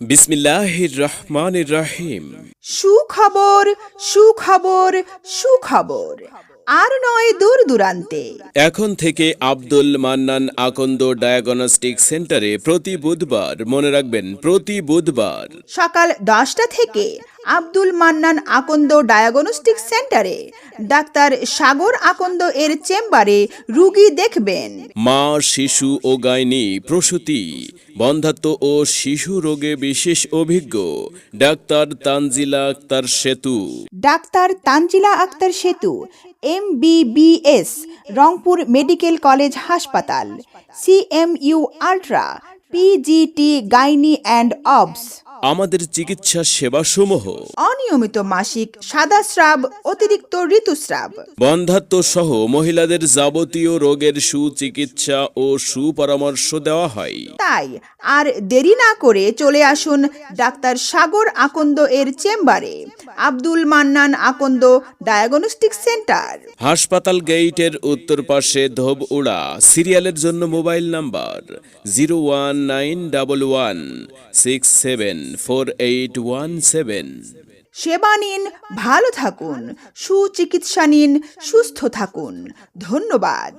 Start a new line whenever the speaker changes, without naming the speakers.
বিসমিল্লাহির রহমানির রহিম।
সুখবর সুখবর সুখবর। আর নয় দূর দূরান্তে।
এখন থেকে আব্দুল মান্নান আকন্দ ডায়াগনস্টিক সেন্টারে প্রতি বুধবার মনে রাখবেন প্রতি বুধবার।
সকাল দশটা থেকে আব্দুল মান্নান আকন্দ ডায়াগনস্টিক সেন্টারে ডাক্তার সাগর আকন্দ এর চেম্বারে রুগী দেখবেন।
মা শিশু ও গাইনি প্রসূতি বন্ধাত্ম ও শিশু রোগে বিশেষ অভিজ্ঞ ডাক্তার তানজিলা আক্তার সেতু।
Doctor Tanzila Akter Setu MBBS Rangpur medical college হাসপাতাল CMU ultra PGT gynae and obs.
আমাদের চিকিৎসা সেবা সমূহ
অনিয়মিত মাসিক সাদা স্রাব অতিরিক্ত ঋতুস্রাব।
বন্ধাত্ম সহ মহিলাদের যাবতীয় রোগের সুচিকিৎসা ও সুপরামর্শ দেওয়া হয়।
তাই আর দেরি না করে চলে আসুন ডাক্তার সাগর আকন্দ এর চেম্বারে। Abdul Mannan Akanda diagnostic centre.
হাসপাতাল গেইটের উত্তর পাশে ধোব উড়া সিরিয়ালের জন্য mobile number zero one nine double one six seven four eight one seven.
সেবা নিন ভালো থাকুন সুচিকিৎসা নিন সুস্থ থাকুন। ধন্যবাদ।